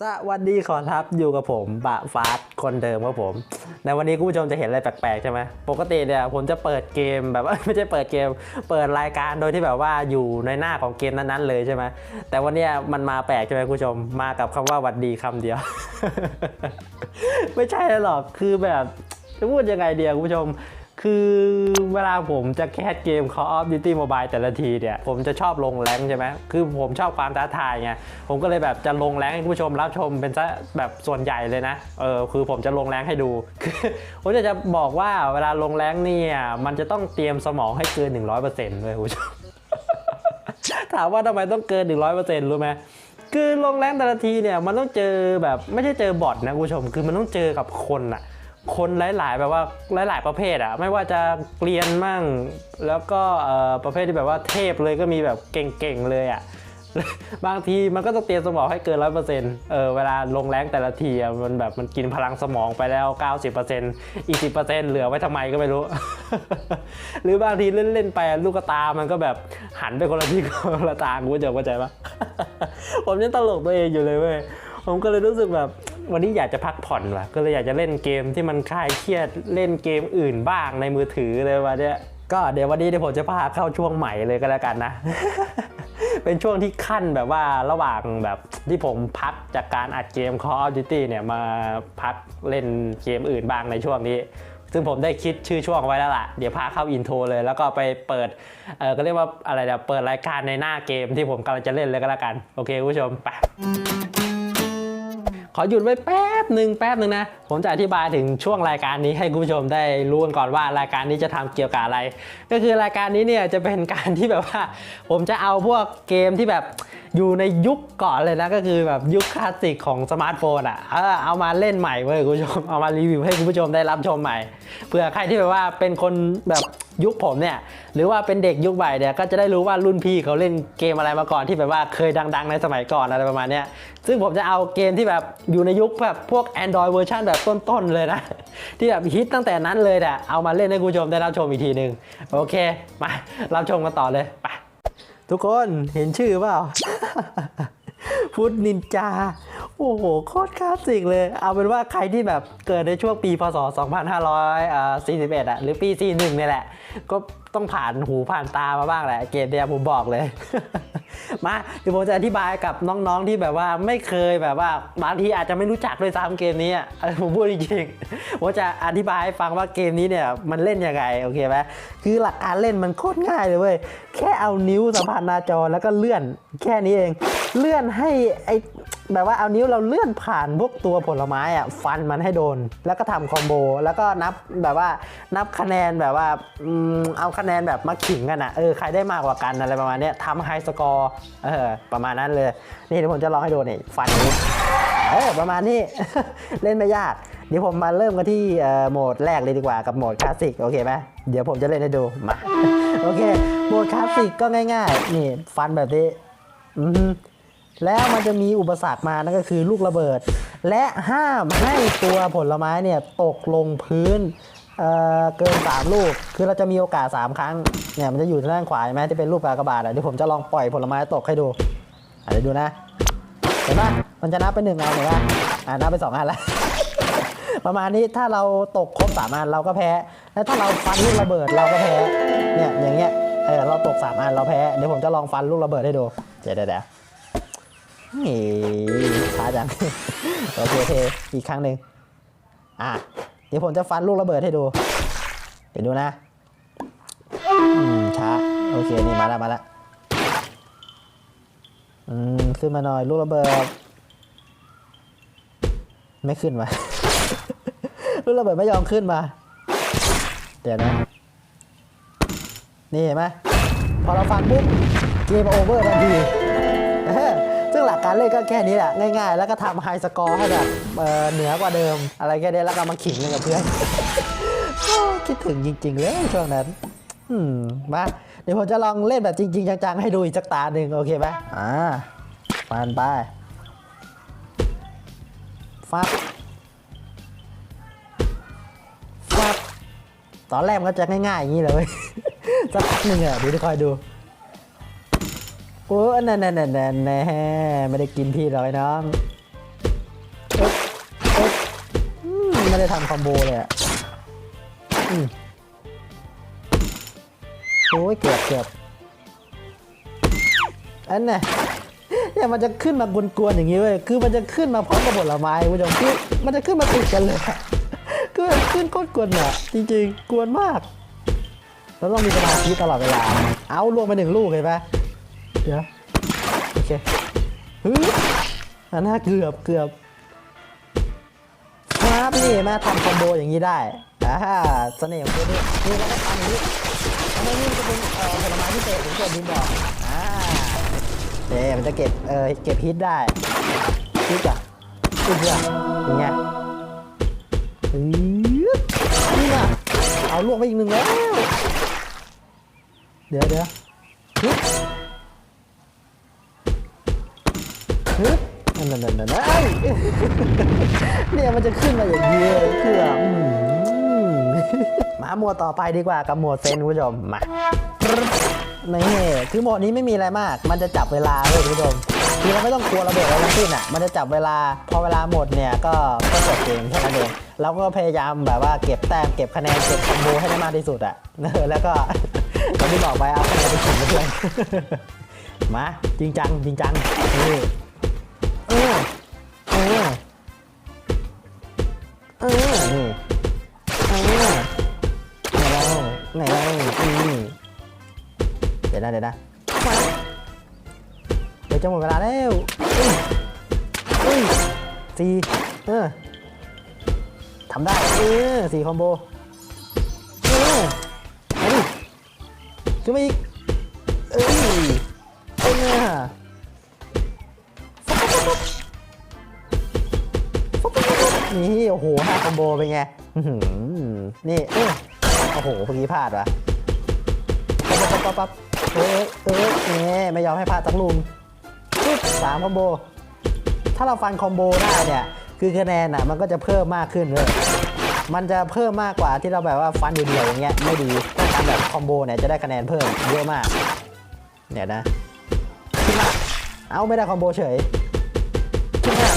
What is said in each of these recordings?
สวัสดีขอรับอยู่กับผมบะฟาสคนเดิมครับผม ในวันนี้คุณผู้ชมจะเห็นอะไรแปลกๆใช่ไหมปกติเนี่ยผมจะเปิดเกมแบบไม่ใช่เปิดเกม เปิดรายการโดยที่แบบว่าอยู่ในหน้าของเกมนั้นๆเลยใช่ไหมแต่วันนี้มันมาแปลกใช่ไหมคุณผู้ชมมากับคำว่าวัดดีคำเดียว ไม่ใช่หรอกคือแบบจะพูดยังไงเดียวคุณผู้ชม คือเวลาผมจะแคสเกม Call of Duty Mobile แต่ละทีเนี่ย ผมจะชอบลงแรงใช่ไหม คือผมชอบความท้าทายไง ผมก็เลยแบบจะลงแรงให้ผู้ชมรับชมเป็นซะแบบส่วนใหญ่เลยนะ เออ คือผมจะลงแรงให้ดู คือผมจะจะบอกว่าเวลาลงแรงเนี่ย มันจะต้องเตรียมสมองให้เกิน 100%เลยผู้ชม ถามว่าทำไมต้องเกิน 100%รู้ไหมคือลงแรงแต่ละทีเนี่ย มันต้องเจอแบบไม่ใช่เจอบอทนะผู้ชม คือมันต้องเจอกับคนอะ คนหลายๆ แบบว่าหลาย ๆ ประเภทอะไม่ว่าจะเกรียนมั่ง แล้วก็ประเภทที่แบบว่าเทพเลยก็มีแบบเก่งๆเลยอะบางทีมันก็ต้องเตรียมสมองให้เกินร้อยเปอร์เซ็นต์เออเวลาลงแรงแต่ละทีอะมันแบบมันกินพลังสมองไปแล้ว 90%อีก10เหลือไว้ทำไมก็ไม่รู้ หรือบางทีเล่นๆไปลูกตามันก็แบบหันไปคนละที่คนละทากูจะเข้าใจปะผมยังตลกตัวเองอยู่เลยเว้ยผมก็เลยรู้สึกแบบ วันนี้อยากจะพักผ่อนว่ะก็เลยอยากจะเล่นเกมที่มันคลายเครียดเล่นเกมอื่นบ้างในมือถือเลยวันเนี้ยก็เดี๋ยววันนี้เดี๋ยวผมจะพาเข้าช่วงใหม่เลยก็แล้วกันนะ เป็นช่วงที่ขั้นแบบว่าระหว่างแบบที่ผมพักจากการอัดเกม Call of Duty เนี่ยมาพักเล่นเกมอื่นบ้างในช่วงนี้ซึ่งผมได้คิดชื่อช่วงไว้แล้วล่ะ เดี๋ยวพาเข้าอินโทรเลย แล้วก็ไปเปิด เออก็เรียกว่าอะไรเนี่ยเปิดรายการในหน้าเกมที่ผมกำลังจะเล่นเลยก็แล้วกัน โอเคคุณผู้ชม ไป ขอหยุดไว้แป๊บหนึ่งแป๊บหนึ่งนะ ผมจะอธิบายถึงช่วงรายการนี้ให้คุณผู้ชมได้รู้กันก่อนว่ารายการนี้จะทำเกี่ยวกับอะไร ก็คือรายการนี้เนี่ยจะเป็นการที่แบบว่า ผมจะเอาพวกเกมที่แบบอยู่ในยุคก่อนเลยนะก็คือแบบยุคคลาสสิกของสมาร์ทโฟนอะเออเอามาเล่นใหม่เว้ยคุณผู้ชมเอามารีวิวให้คุณผู้ชมได้รับชมใหม่เผื่อใครที่แบบว่าเป็นคนแบบยุคผมเนี่ยหรือว่าเป็นเด็กยุคใหม่เนี่ยก็จะได้รู้ว่ารุ่นพี่เขาเล่นเกมอะไรมาก่อนที่แบบว่าเคยดัง ๆ ในสมัยก่อนอะไรประมาณเนี้ยซึ่งผมจะเอาเกมที่แบบอยู่ในยุคแบบพวก Android เวอร์ชันแบบต้นๆเลยนะ ที่แบบฮิตตั้งแต่นั้นเลยแต่เอามาเล่นให้คุณผู้ชมได้รับชมอีกทีหนึ่งโอเค มารับชมกันต่อเลยไปทุกคนเห็นชื่อเปล่าฟุตนินจา โอ้โห โคตรคลาสสิกเลย เอาเป็นว่าใครที่แบบเกิดในช่วงปีพศ 2541อะหรือปี 41เนี่ยแหละ ก็ต้องผ่านหูผ่านตามาบ้างแหละ เกมเดียวผมบอกเลย มาเดี๋ยวผมจะอธิบายกับน้องๆที่แบบว่าไม่เคยแบบว่าบางทีอาจจะไม่รู้จักด้วยซ้ำเกมนี้ผมพูดจริงๆผมจะอธิบายให้ฟังว่าเกมนี้เนี่ยมันเล่นยังไงโอเคไหมคือหลักการเล่นมันโคตรง่ายเลยเว้ยแค่เอานิ้วสัมผัสหน้าจอแล้วก็เลื่อนแค่นี้เอง เลื่อนให้ไอแบบว่าเอานิ้วเราเลื่อนผ่านพวกตัวผลไม้อะฟันมันให้โดน แล้วก็ทำคอมโบแล้วก็นับแบบว่านับคะแนนแบบว่าอเอาคะแนนแบบมาขิงกันอะเออใครได้มากกว่ากันอะไรประมาณนี้ทำไฮสกอร์เออประมาณนั้นเลย นี่เดี๋ยวผมจะลองให้ดูนี่ฟันนี้เออประมาณนี้เล่นไม่ยากเดี๋ยวผมมาเริ่มกันที่โหมดแรกเลยดีกว่ากับโหมดคลาสสิกโอเคไหมเดี๋ยวผมจะเล่นให้ดูมาโอเคโหมดคลาสสิกก็ง่าย ๆ นี่ฟันแบบนี้อือ แล้วมันจะมีอุปสรรคมานั่นก็คือลูกระเบิด และห้ามให้ตัวผลไม้เนี่ยตกลงพื้นเเกิน 3 ลูก คือเราจะมีโอกาส 3 ครั้ง เนี่ยมันจะอยู่ทางด้านขวาเห็นไหมที่เป็นรูปกากบาทอะเดี๋ยวผมจะลองปล่อยผลไม้ตกให้ดูอะเดี๋ยวดูนะ เห็นปะมันจะนับเป็นหนึ่งอันเห็นปะอ่านับไปสองอันแล้วประมาณนี้ถ้าเราตกครบสามอันเราก็แพ้ แล้วถ้าเราฟันลูกระเบิดเราก็แพ้ เนี่ยอย่างเงี้ย เออเราตกสามอันเราแพ้ เดี๋ยวผมจะลองฟันลูกระเบิดให้ดู เดี๋ยวเดี๋ยว เดี๋ยวนี่ช้าจัง โอเคโอเคอีกครั้งหนึ่งอะ เดี๋ยวผมจะฟันลูกระเบิดให้ดู เดี๋ยวดูนะ อืม ช้า โอเค นี่มาแล้วมาแล้วอืม ขึ้นมาหน่อย ลูกระเบิด ไม่ขึ้นมา ลูกระเบิดไม่ยอมขึ้นมา เดี๋ยวนะ นี่เห็นไหมพอเราฟันปุ๊บ เกมโอเวอร์ทันที เล่นก็แค่นี้แหละง่ายๆ แล้วก็ทำไฮสกอร์ให้แบบเหนือกว่าเดิม อะไรแค่นี้แล้วก็มาขิงกันกับเพื่อนคิดถึงจริง ๆ เลยช่วงนั้นมาเดี๋ยวผมจะลองเล่นแบบจริง ๆ จังๆ ให้ดูอีกสักตาหนึ่งโอเคไหมอ่าฟันไปฟัดฟัดตอนแรกมันก็จะง่ายๆ อย่างนี้เลยสักหนึ่งอะเดี๋ยวคอยดู โอ้นั่นนั่นนั่นนั่นแน่ไม่ได้กินพี่หรอกไอ้น้องไม่ได้ทำคอมโบเลยอะโอ้ยเกือบเกือบอันน่ะเนี่ยมันจะขึ้นมากวนๆอย่างนี้เว้ย คือมันจะขึ้นมาพร้อมกับผลไม้คุณผู้ชมคือมันจะขึ้นมาติดกันเลยคือขึ้นโคตรกวนอะ จริงๆ กวนมาก แล้วต้องมีสมาธิตลอดเวลา เอาลวงไปหนึ่งลูกเห็นปะ เดี๋ยวโอเคฮึอันน่าเกือบเกือบครับนี่แม่ทำคอมโบอย่างนี้ได้อ่าเสน่ห์ของตัวนี้นี่เราก็ทำอย่างนี้ทำไมนี่มันจะเป็นเอ่อผลไม้พิเศษถึงเกิดดินบอกอ่าเอ๊มันจะเก็บเออเก็บฮิตได้ฮิตอะฮิตอะยังไงฮึบนี่น่ะเอาลวกไปอีกหนึ่งแล้ว เดี๋ยวเดี๋ยว ฮึนั่นนั่นนั่นเนี่ยมันจะขึ้นมาอย่างนี้เยคือบบอืมมาหมวดต่อไปดีกว่ากับหมวดเซนคุณผู้ชมมานี่คือหมวดนี้ไม่มีอะไรมาก มันจะจับเวลาเลยคุณผู้ชมคือเราไม่ต้องกลัวระเบิดอะไรทั้งสิ้นอะ มันจะจับเวลา พอเวลาหมดเนี่ยก็ก็จบเกมแค่นั้นเองเราก็พยายามแบบว่าเก็บแต้มเก็บคะแนนเก็บคอมโบให้ได้มากที่สุดอะแล้วก็อย่างที่บอกไปเอาคะแนนไปถึงเพื่อนมาจริงจังจริงจังนี่ ยวนะเดี๋ยวนะเดี๋ยวจะหมดเวลาแล้วอุ้ยอุ้ยสี่เออทำได้ เออสี่คอมโบ เออเอาดิขึ้นมาอีก เอ้ยเอ้ยเนี่ยนี่โอ้โหห้าคอมโบเป็นไงนี่ เอ้ยโอ้โหเมื่อกี้พลาดวะปั๊บปั๊บปั๊บ ปั๊บเอ้ยเอ้ยนี่ไม่ยอมให้พลาดสักลุมปึ๊บสามคอมโบ ถ้าเราฟันคอมโบได้เนี่ยคือคะแนนอะมันก็จะเพิ่มมากขึ้นเลยมันจะเพิ่มมากกว่าที่เราแบบว่าฟันเดียวๆอย่างเงี้ยไม่ดีถ้าทำแบบคอมโบเนี่ยจะได้คะแนนเพิ่มเยอะมากเดี๋ยนะขึ้นมาเอาไม่ได้คอมโบเฉย ขึ้นมา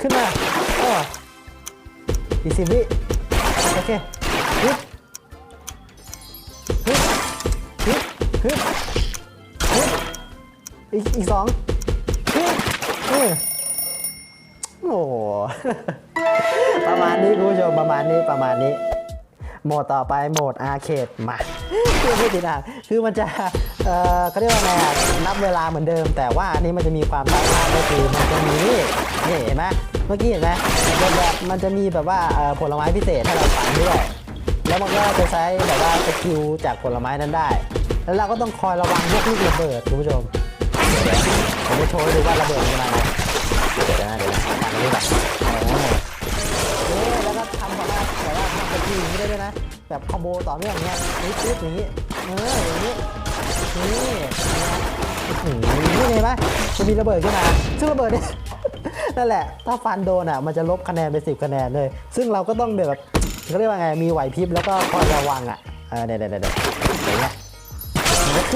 ขึ้นมาเอออีกสิบวิโอเค ฮึบฮึบอีกอีกสองฮึบเออโอ้โห ประมาณนี้คุณผู้ชมประมาณนี้ประมาณนี้ โหมดต่อไปโหมดอาร์เคดมาคือไม่ติดอะคือมันจะ เอ่อเขาเรียกว่าไงอะนับเวลาเหมือนเดิม แต่ว่าอันนี้มันจะมีความต่างกันก็คือมันจะมีนี่นี่เห็นไหมเมื่อกี้เห็นไหมแบบแบบมันจะมีแบบว่าผลไม้พิเศษให้เราฝันด้วยแล้วมันก็จะใช้แบบว่าสกิลจากผลไม้นั้นได้ แล้วเราก็ต้องคอยระวังพวกลูกระเบิดคุณผู้ชมผมจะโชว์ให้ดูว่าระเบิดมันจะไหมเดี๋ยวนะเดี๋ยวนะฟังดูก่อนอ๋อเออแล้วก็ทำแบบว่าแบบว่าทำเป็นทีอย่างนี้ได้ด้วยนะ แบบคอมโบต่อเนื่องอย่างเงี้ยนี่ปึ๊บอย่างนี้เอออย่างนี้นี่อื้อหือนี่ไงปะจะมีระเบิดขึ้นมาซึ่งระเบิดเนี่ยนั่นแหละ ถ้าฟันโดนอะมันจะลบคะแนนไปสิบคะแนนเลย ซึ่งเราก็ต้องแบบเขาเรียกว่าไงมีไหวพริบแล้วก็คอยระวังอะเออเดี๋ยวเดี๋ยวเดี๋ยวอย่างเงี้ย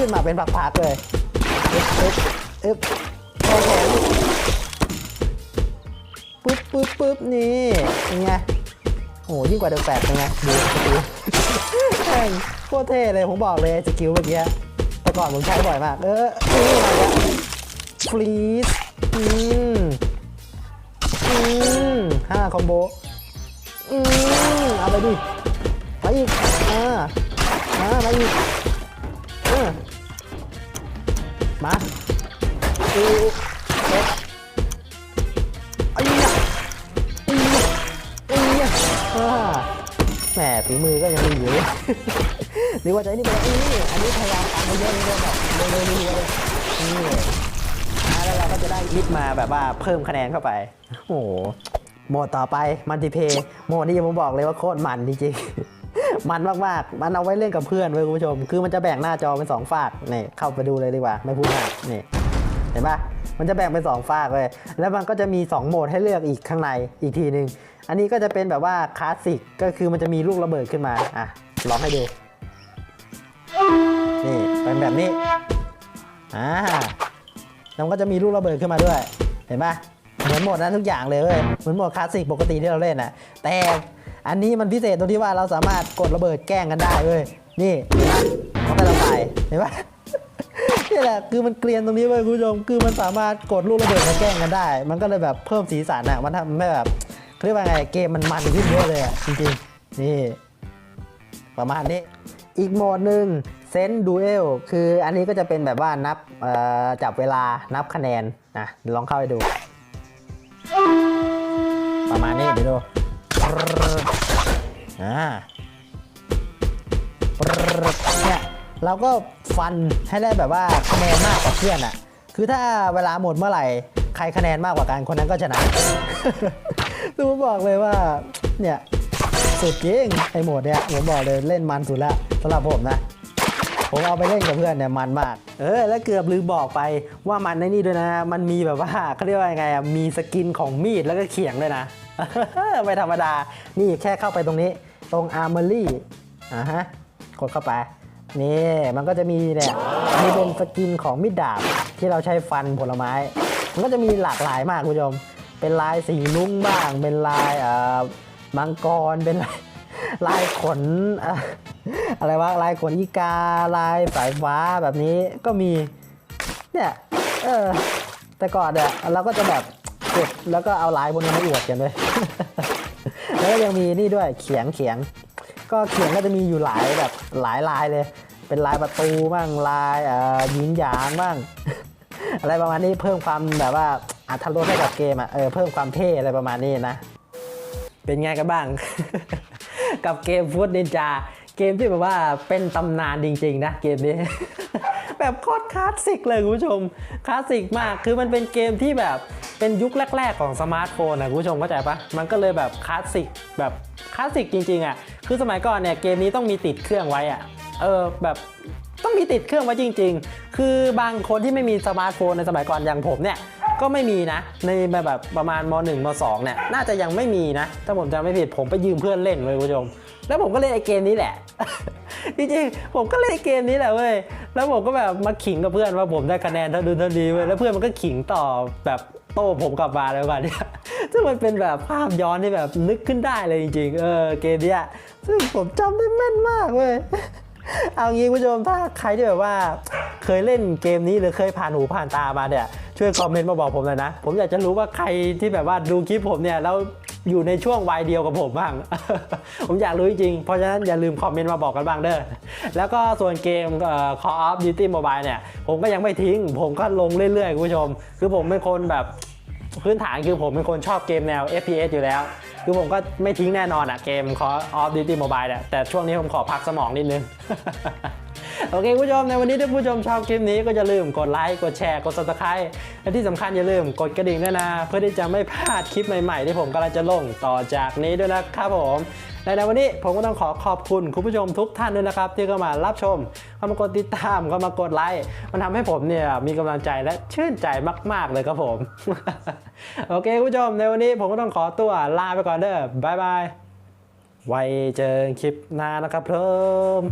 ขึ้นมาเป็นผักๆเลยอึ๊บอึ๊บอึ๊บโอ้โหปึ๊บปึ๊บปึ๊บนี่เป็นไงโอ้ยิ่งกว่าเดอะแฟดเป็นไงดูสกิลแม่งโคตรเท่เลยผมบอกเลยสกิลเมื่อกี้แต่ก่อนผมใช้บ่อยมาก เออนี่อะไรเนี่ยฟรีสอืมอืมห้าคอมโบอืมเอาไปดิไปอีกอ่าอ่ามาอีก มาอูเอ็ดไอ้เนี่ยไอ้เนี่ยไอ้เนี่ยอ่าแหมฝีมือก็ยังมีอยู่หรือว่าจะไอ้นี่ไปแล้วนี่อันนี้พยายามทำมาเยอะเลยแบบเร็วๆเร็วๆเลยนี่อ่าแล้วเราก็จะได้ลิฟต์มาแบบว่าเพิ่มคะแนนเข้าไปโอ้โหโหมดต่อไปมันติเพย์โหมดนี้ผมบอกเลยว่าโคตรมันจริงๆ มันมากๆ มันเอาไว้เล่นกับเพื่อนเว้ยคุณผู้ชม คือมันจะแบ่งหน้าจอเป็นสองฝากนี่เข้าไปดูเลยดีกว่า ไม่พูดมากนี่เห็นปะมันจะแบ่งเป็น2ฝากเลย แล้วมันก็จะมี 2 โหมดให้เลือกอีกข้างในอีกทีหนึ่งอันนี้ก็จะเป็นแบบว่าคลาสสิกก็คือมันจะมีลูกระเบิดขึ้นมาอะลองให้ดูนี่เป็นแบบนี้อ่าแล้วมันก็จะมีลูกระเบิดขึ้นมาด้วย เห็นปะเหมือนหมดนะทุกอย่างเลยเว้ยเหมือนหมดคลาสสิกปกติที่เราเล่นอะแต่ อันนี้มันพิเศษตรงที่ว่าเราสามารถกดระเบิดแกล้งกันได้เว้ย นี่มันก็ระบายเห็นปะนี่แหละคือมันเกรียนตรงนี้เว้ยคุณผู้ชม คือมันสามารถกดลูกระเบิดมาแกล้งกันได้ มันก็เลยแบบเพิ่มสีสันอะมันทำให้แบบเขาเรียกว่าไงเกมมันมันขึ้นเยอะเลยอะจริงๆ นี่ ประมาณนี้ อีกโหมดหนึ่งเซนดูเอลคืออันนี้ก็จะเป็นแบบว่านับจับเวลานับคะแนนนะลองเข้าไปดู ประมาณนี้เดี๋ยวดู อ่าเนี่ยเราก็ฟันให้ได้แบบว่าคะแนนมากกว่าเพื่อนอะคือถ้าเวลาหมดเมื่อไหร่ใครคะแนนมากกว่ากันคนนั้นก็ชนะคือผมบอกเลยว่าเนี่ยสุดจริงไอโหมดเนี่ยผมบอกเลยเล่นมันสุดละสำหรับผมนะผมเอาไปเล่นกับเพื่อนเนี่ยมันมาก เออแล้วเกือบลืมบอกไปว่ามันในนี่ด้วยนะ มันมีแบบว่าเขาเรียกว่าไงอะมีสกินของมีดแล้วก็เขียงด้วยนะ ไม่ธรรมดา นี่แค่เข้าไปตรงนี้ ตรงอาร์เมอรี่อ่าฮะ กดเข้าไป นี่ มันก็จะมีเนี่ยอันนี้เป็นสกินของมีดดาบที่เราใช้ฟันผลไม้ มันก็จะมีหลากหลายมากคุณผู้ชม เป็นลายสีลุ้งบ้าง เป็นลายเอ่อมังกร เป็นลายลายขนอะอะไรวะลายขนอีกาลายสายฟ้าแบบนี้ก็มีเนี่ยเออแต่ก่อนเนี่ยเราก็จะแบบ เก็บแล้วก็เอาลายพวกนี้มาอวดกันด้วยแล้วก็ยังมีนี่ด้วยเขียงเขียง ก็เขียงก็จะมีอยู่หลายแบบหลายลายเลย เป็นลายประตูบ้างลายเอ่อยินหยางบ้าง อะไรประมาณนี้เพิ่มความแบบว่าอัตรสให้กับเกมอะเออเพิ่มความเท่อะไรประมาณนี้นะ เป็นไงกันบ้าง กับเกมฟูดนินจา เกมที่แบบว่าเป็นตำนานจริง ๆ นะเกมนี้ แบบโคตรคลาสสิกเลยคุณผู้ชมคลาสสิกมากคือมันเป็นเกมที่แบบเป็นยุคแรก ๆ ของสมาร์ทโฟนนะคุณผู้ชมเข้าใจปะมันก็เลยแบบคลาสสิกแบบคลาสสิกจริงๆอะคือสมัยก่อนเนี่ยเกมนี้ต้องมีติดเครื่องไว้อะเออแบบต้องมีติดเครื่องไว้จริง ๆ คือบางคนที่ไม่มีสมาร์ทโฟนในสมัยก่อนอย่างผมเนี่ยก็ไม่มีนะ ในแบบประมาณม .1 ม .2 เนี่ยน่าจะยังไม่มีนะ ถ้าผมจำไม่ผิดผมไปยืมเพื่อนเล่นเลยคุณผู้ชม แล้วผมก็เล่นไอเกมนี้แหละ จริงๆผมก็เล่นเกมนี้แหละเว้ย แล้วผมก็แบบมาขิงกับเพื่อนว่าผมได้คะแนนเท่าดูเท่าดีเว้ย แล้วเพื่อนมันก็ขิงต่อแบบโต้ผมกลับมาแล้วกันเนี่ยซึ่งมันเป็นแบบภาพย้อนที่แบบนึกขึ้นได้เลยจริง ๆ เออเกมเนี้ยซึ่งผมจำได้แม่นมากเว้ย เอางี้คุณผู้ชมถ้าใครที่แบบว่า เคยเล่นเกมนี้หรือเคยผ่านหูผ่านตามาเนี่ยช่วยคอมเมนต์มาบอกผมเลยนะ ผมอยากจะรู้ว่าใครที่แบบว่าดูคลิปผมเนี่ยแล้ว อยู่ในช่วงวัยเดียวกับผมบ้าง ผมอยากรู้จริง เพราะฉะนั้นอย่าลืมคอมเมนต์มาบอกกันบ้างเด้อ แล้วก็ส่วนเกมเอ่อ Call of Duty Mobile เนี่ย ผมก็ยังไม่ทิ้ง ผมก็ลงเรื่อยๆคุณผู้ชม คือผมเป็นคนแบบพื้นฐานคือผมเป็นคนชอบเกมแนว FPS อยู่แล้ว คือผมก็ไม่ทิ้งแน่นอนอะเกม Call of Duty Mobile เนี่ยแต่ช่วงนี้ผมขอพักสมองนิดนึง โอเคคุณผู้ชมในวันนี้ถ้าผู้ชมชอบคลิปนี้ก็อย่าลืมกดไลค์กดแชร์กด subscribe และที่สำคัญอย่าลืมกดกระดิ่งด้วยนะ เพื่อที่จะไม่พลาดคลิปใหม่ๆ ที่ผมกำลังจะลงต่อจากนี้ด้วยนะครับผมและในวันนี้ผมก็ต้องขอขอบคุณคุณผู้ชมทุกท่านด้วยนะครับ ที่เข้ามารับชมเข้ามากดติดตามเข้ามากดไลค์มันทำให้ผมเนี่ยมีกำลังใจและชื่นใจมาก ๆ เลยครับผม โอเคคุณผู้ชมในวันนี้ผมก็ต้องขอตัวลาไปก่อนเด้อบายบายไว้เจอกันคลิปหน้านะครับเพิ่ม